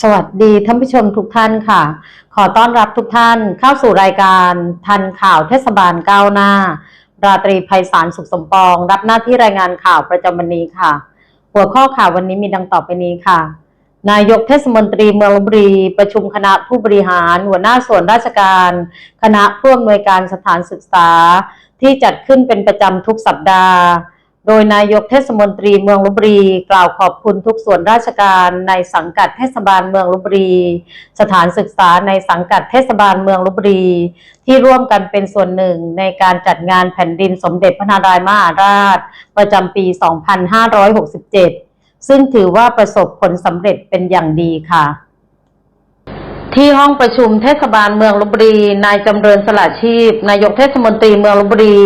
สวัสดีท่านผู้ชมทุกท่านค่ะ ขอต้อนรับทุกท่านเข้าสู่รายการทันข่าวเทศบาลก้าวหน้า ราตรีไพศาลสุขสมปอง รับหน้าที่รายงานข่าวประจำวันนี้ค่ะ หัวข้อข่าววันนี้มีดังต่อไปนี้ค่ะ นายกเทศมนตรีเมืองลบบุรี ประชุมคณะผู้บริหาร หัวหน้าส่วนราชการ คณะผู้อำนวยการสถานศึกษา ที่จัดขึ้นเป็นประจำทุกสัปดาห์ โดยนายกเทศมนตรีเมืองลบบุรี กล่าวขอบคุณทุกส่วนราชการในสังกัดเทศบาลเมืองลบบุรี สถานศึกษาในสังกัดเทศบาลเมืองลบบุรี ที่ร่วมกันเป็นส่วนหนึ่งในการจัดงานแผ่นดินสมเด็จพระนารายมหาราช ประจำปี 2567 ซึ่งถือว่าประสบผลสำเร็จเป็นอย่างดีค่ะ ที่ห้องประชุมเทศบาลเมืองลบบุรี นายจำเริญสละชีพ นายกเทศมนตรีเมืองลบบุรี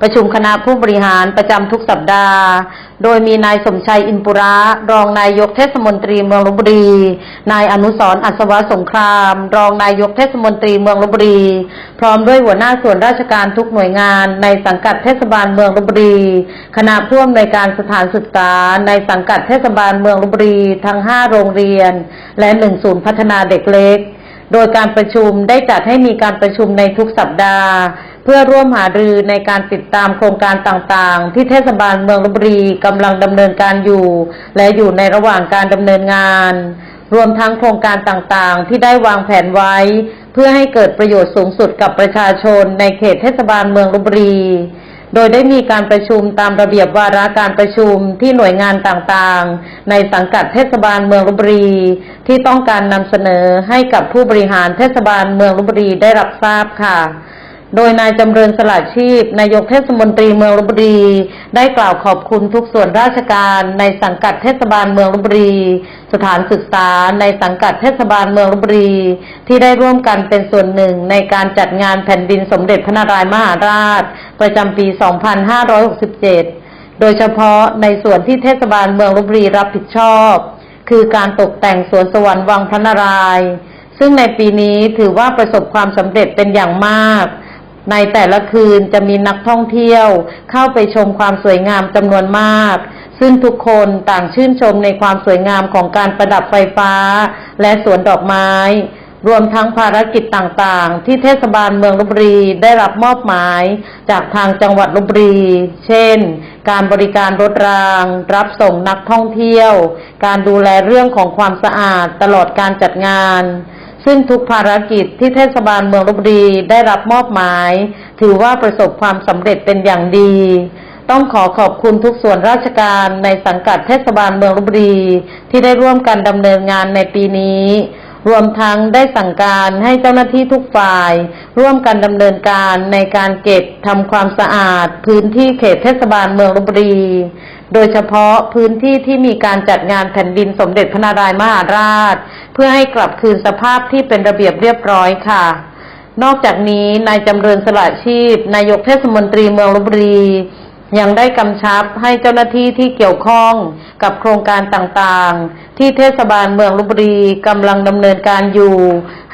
ประชุมคณะผู้บริหารประจำทุกสัปดาห์ โดยมีนายสมชัยอินปุระ รองนายกเทศมนตรีเมืองลบบุรี นายอนุสรอัศวะสงคราม รองนายกเทศมนตรีเมืองลบบุรี พร้อมด้วยหัวหน้าส่วนราชการทุกหน่วยงาน ในสังกัดเทศบาลเมืองลบบุรี คณะผู้อำนวยการสถานศึกษา ในสังกัดเทศบาลเมืองลบบุรี ทั้ง 5 โรงเรียน และ 1 ศูนย์พัฒนาเด็กเล็ก โดยการประชุมได้จัดให้มีการประชุมในทุกสัปดาห์ เพื่อร่วมหารือในการติดตามโครงการต่างๆ ที่เทศบาลเมืองลบบุรีกำลังดำเนินการอยู่ และอยู่ในระหว่างการดำเนินงาน รวมทั้งโครงการต่างๆ ที่ได้วางแผนไว้ เพื่อให้เกิดประโยชน์สูงสุดกับประชาชนในเขตเทศบาลเมืองลบบุรี โดยได้มีการประชุมตามระเบียบวาระการประชุมที่หน่วยงานต่างๆ ในสังกัดเทศบาลเมืองลบบุรี ที่ต้องการนำเสนอให้กับผู้บริหารเทศบาลเมืองลบบุรีได้รับทราบค่ะ โดยนายจำเริญสละชีพ นายกเทศมนตรีเมืองลบบุรี ได้กล่าวขอบคุณทุกส่วนราชการในสังกัดเทศบาลเมืองลบบุรี สถานศึกษาในสังกัดเทศบาลเมืองลบบุรี ที่ได้ร่วมกันเป็นส่วนหนึ่งในการจัดงานแผ่นดินสมเด็จพระนารายมหาราช ประจำปี 2567 โดยเฉพาะในส่วนที่เทศบาลเมืองลบบุรีรับผิดชอบ คือการตกแต่งสวนสวรรค์วังพระนารายณ์ซึ่งในปีนี้ถือว่าประสบความสำเร็จเป็นอย่างมาก ในแต่ละคืนจะมีนักท่องเที่ยว เข้าไปชมความสวยงามจำนวนมาก ซึ่งทุกคนต่างชื่นชมในความสวยงามของการประดับไฟฟ้า และสวนดอกไม้ รวมทั้งภารกิจต่างๆ ที่เทศบาลเมืองลบบุรีได้รับมอบหมาย จากทางจังหวัดลบบุรี เช่น การบริการรถราง รับส่งนักท่องเที่ยว การดูแลเรื่องของความสะอาดตลอดการจัดงาน ซึ่งทุกภารกิจที่เทศบาลเมืองลบบุรีได้รับมอบหมาย ถือว่าประสบความสำเร็จเป็นอย่างดี ต้องขอขอบคุณทุกส่วนราชการในสังกัดเทศบาลเมืองลบบุรี ที่ได้ร่วมกันดำเนินงานในปีนี้ รวมทั้งได้สั่งการให้เจ้าหน้าที่ทุกฝ่าย ร่วมกันดำเนินการในการเก็บทำความสะอาด พื้นที่เขตเทศบาลเมืองลบบุรี โดยเฉพาะพื้นที่ที่มีการจัดงานแผ่นดินสมเด็จพระนารายมหาราช เพื่อให้กลับคืนสภาพที่เป็นระเบียบเรียบร้อยค่ะ นอกจากนี้นายจำเริญสละชีพ นายกเทศมนตรีเมืองลบบุรียังได้กำชับให้เจ้าหน้าที่ที่เกี่ยวข้องกับโครงการต่างๆ ที่เทศบาลเมืองลบบุรีกำลังดำเนินการอยู่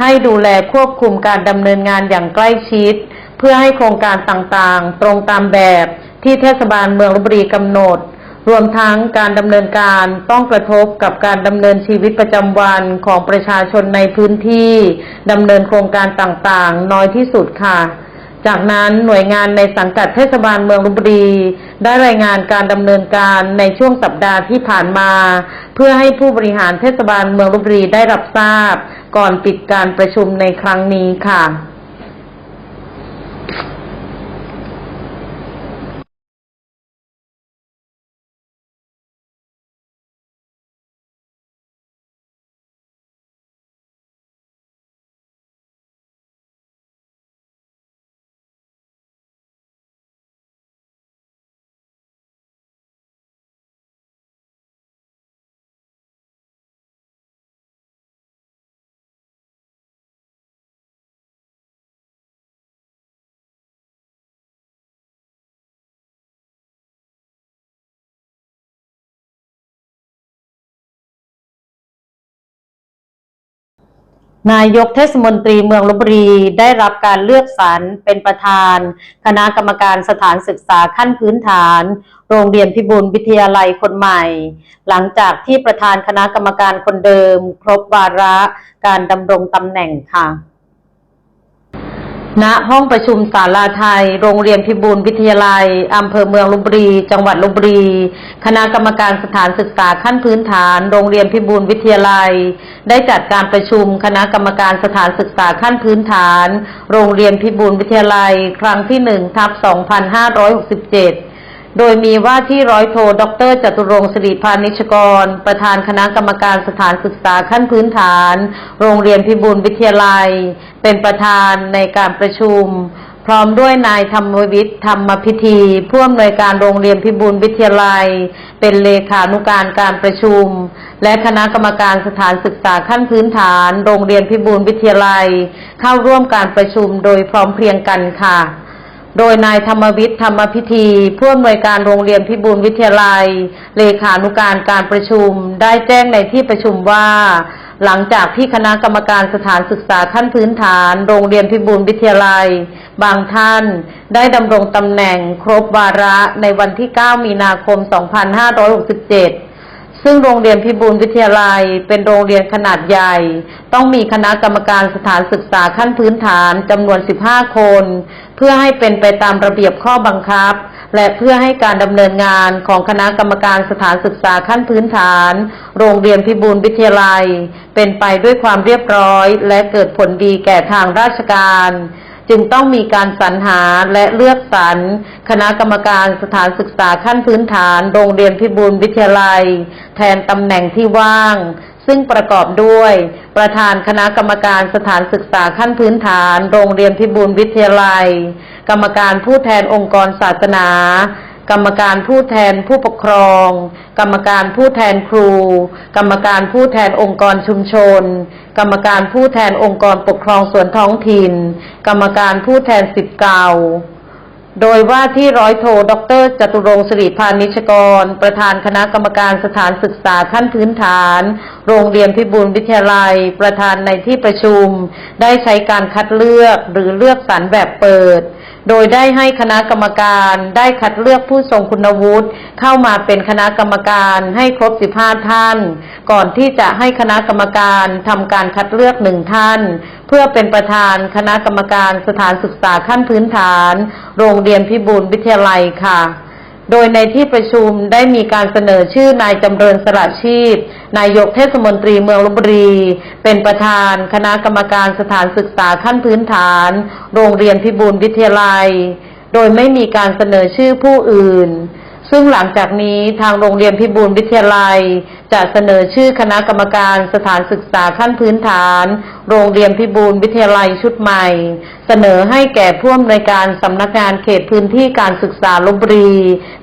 ให้ดูแลควบคุมการดำเนินงานอย่างใกล้ชิด เพื่อให้โครงการต่างๆ ตรงตามแบบที่เทศบาลเมืองลบบุรีกำหนด รวมทั้งการดำเนินการต้องกระทบกับการดำเนินชีวิตประจำวันของประชาชนในพื้นที่ดำเนินโครงการต่างๆ น้อยที่สุดค่ะ จากนั้นหน่วยงานในสังกัดเทศบาลเมืองลบบุรี ได้รายงานการดำเนินการในช่วงสัปดาห์ที่ผ่านมา เพื่อให้ผู้บริหารเทศบาลเมืองลบบุรีได้รับทราบ ก่อนปิดการประชุมในครั้งนี้ค่ะ นายกเทศมนตรีเมืองลบบุรีได้รับการเลือกสรรเป็นประธาน คณะกรรมการสถานศึกษาขั้นพื้นฐาน โรงเรียนพิบูลวิทยาลัยคนใหม่ หลังจากที่ประธานคณะกรรมการคนเดิม ครบวาระการดำรงตำแหน่งค่ะ ณห้องประชุมศาลาไทย โรงเรียนพิบูลวิทยาลัย อำเภอเมืองลบบุรี จังหวัดลบบุรี คณะกรรมการสถานศึกษาขั้นพื้นฐาน โรงเรียนพิบูลวิทยาลัย ได้จัดการประชุมคณะกรรมการสถานศึกษาขั้นพื้นฐาน โรงเรียนพิบูลวิทยาลัย ครั้งที่หนึ่งทับ2567 โดยมีว่าที่ร้อยโทดรจตุรงค์สิริพานิชกร ประธานคณะกรรมการสถานศึกษาขั้นพื้นฐาน โรงเรียนพิบูลวิทยาลัย เป็นประธานในการประชุม พร้อมด้วยนายธรรมวิทย์ธรรมพิธีผู้อำนวยการโรงเรียนพิบูลวิทยาลัย เป็นเลขานุการการประชุม และคณะกรรมการสถานศึกษาขั้นพื้นฐาน โรงเรียนพิบูลวิทยาลัย เข้าร่วมการประชุมโดยพร้อมเพรียงกันค่ะ โดยนายธรรมวิทย์ธรรมพิธีผู้อำนวยการโรงเรียนพิบูลวิทยาลัย เลขานุการการประชุม ได้แจ้งในที่ประชุมว่า หลังจากที่คณะกรรมการสถานศึกษาขั้นพื้นฐาน โรงเรียนพิบูลวิทยาลัย บางท่าน ได้ดำรงตำแหน่งครบวาระในวันที่ 9 มีนาคม 2567 ซึ่งโรงเรียนพิบูลวิทยาลัย เป็นโรงเรียนขนาดใหญ่ ต้องมีคณะกรรมการสถานศึกษาขั้นพื้นฐานจำนวน 15 คน เพื่อให้เป็นไปตามระเบียบข้อบังคับ และเพื่อให้การดำเนินงานของคณะกรรมการสถานศึกษาขั้นพื้นฐาน โรงเรียนพิบูลวิทยาลัย เป็นไปด้วยความเรียบร้อย และเกิดผลดีแก่ทางราชการ จึงต้องมีการสรรหาและเลือกสรรคณะกรรมการสถานศึกษาขั้นพื้นฐาน โรงเรียนพิบูลวิทยาลัย แทนตำแหน่งที่ว่าง ซึ่งประกอบด้วย ประธานคณะกรรมการสถานศึกษาขั้นพื้นฐาน โรงเรียนพิบูลวิทยาลัย กรรมการผู้แทนองค์กรศาสนา กรรมการผู้แทนผู้ปกครอง กรรมการผู้แทนครู กรรมการผู้แทนองค์กรชุมชน กรรมการผู้แทนองค์กรปกครองส่วนท้องถิ่น กรรมการผู้แทนสิทธิ์เก่า โดยว่าที่ร้อยโทดรจตุรงค์สิริพานิชกร ประธานคณะกรรมการสถานศึกษาขั้นพื้นฐานโรงเรียนพิบูลวิทยาลัย ประธานในที่ประชุม ได้ใช้การคัดเลือกหรือเลือกสรรแบบเปิด โดยได้ให้คณะกรรมการได้คัดเลือกผู้ทรงคุณวุฒิเข้ามาเป็นคณะกรรมการให้ครบ 15 ท่าน ก่อนที่จะให้คณะกรรมการทำการคัดเลือกหนึ่งท่าน เพื่อเป็นประธานคณะกรรมการสถานศึกษาขั้นพื้นฐาน โรงเรียนพิบูลวิทยาลัยค่ะ โดยในที่ประชุมได้มีการเสนอชื่อนายจำเริญสระชีพ นายกเทศมนตรีเมืองลบบุรี เป็นประธานคณะกรรมการสถานศึกษาขั้นพื้นฐาน โรงเรียนพิบูลวิทยาลัย โดยไม่มีการเสนอชื่อผู้อื่น ซึ่งหลังจากนี้ทางโรงเรียนพิบูลวิทยาลัย จะเสนอชื่อคณะกรรมการสถานศึกษาขั้นพื้นฐาน โรงเรียนพิบูลวิทยาลัยชุดใหม่ เสนอให้แก่ผู้อำนวยการสำนักงานเขตพื้นที่การศึกษาลบบุรี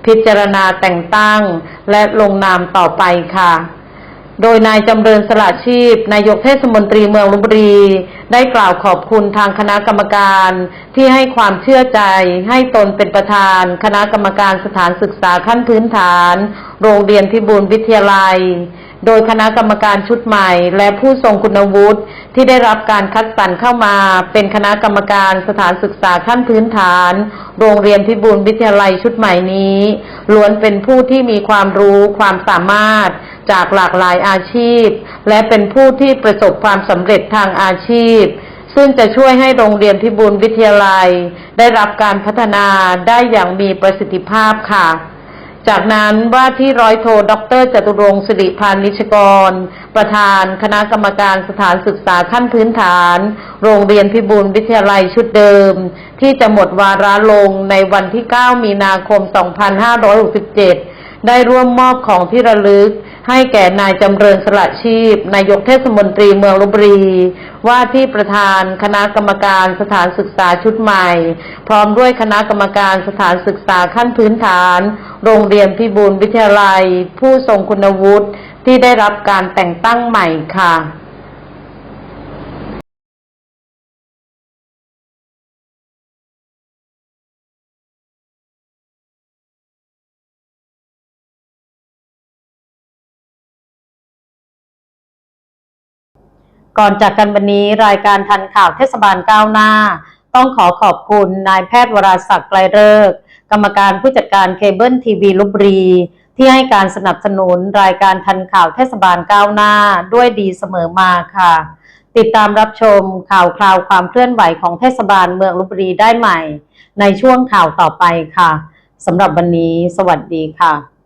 พิจารณาแต่งตั้ง และลงนามต่อไปค่ะ โดยนายจำเริญสละชีพ นายกเทศมนตรีเมืองลบบุรี ได้กล่าวขอบคุณทางคณะกรรมการที่ให้ความเชื่อใจให้ตนเป็นประธาน คณะกรรมการสถานศึกษาขั้นพื้นฐาน โรงเรียนพิบูลวิทยาลัย โดยคณะกรรมการชุดใหม่ และผู้ทรงคุณวุฒิที่ได้รับการคัดสรรเข้ามา เป็นคณะกรรมการสถานศึกษาขั้นพื้นฐาน โรงเรียนพิบูลวิทยาลัยชุดใหม่นี้ล้วนเป็นผู้ที่มีความรู้ความสามารถ จากหลากหลายอาชีพ และเป็นผู้ที่ประสบความสำเร็จทางอาชีพ ซึ่งจะช่วยให้โรงเรียนพิบูลวิทยาลัย ได้รับการพัฒนาได้อย่างมีประสิทธิภาพค่ะจากนั้นว่าที่ร้อยโทดรจตุรงค์สิริพานิชกร ประธานคณะกรรมการสถานศึกษาขั้นพื้นฐาน โรงเรียนพิบูลวิทยาลัยชุดเดิม ที่จะหมดวาระลงในวันที่ 9 มีนาคม 2567 ได้ร่วมมอบของที่ระลึก ให้แก่นายจำเริญสละชีพ นายกเทศมนตรีเมืองลบบุรี ว่าที่ประธานคณะกรรมการสถานศึกษาชุดใหม่ พร้อมด้วยคณะกรรมการสถานศึกษาขั้นพื้นฐาน โรงเรียนพิบูลวิทยาลัย ผู้ทรงคุณวุฒิที่ได้รับการแต่งตั้งใหม่ค่ะ ก่อนจากกันวันนี้รายการทันข่าวเทศบาลก้าวหน้า ต้องขอขอบคุณนายแพทย์วราศักดิ์ไกลเลิกกรรมการผู้จัดการเคเบิลทีวีลบบุรี ที่ให้การสนับสนุนรายการทันข่าวเทศบาลก้าวหน้าด้วยดีเสมอมาค่ะ ติดตามรับชมข่าวคราวความเคลื่อนไหวของเทศบาลเมืองลบบุรีได้ใหม่ ในช่วงข่าวต่อไปค่ะสำหรับวันนี้ สวัสดีค่ะ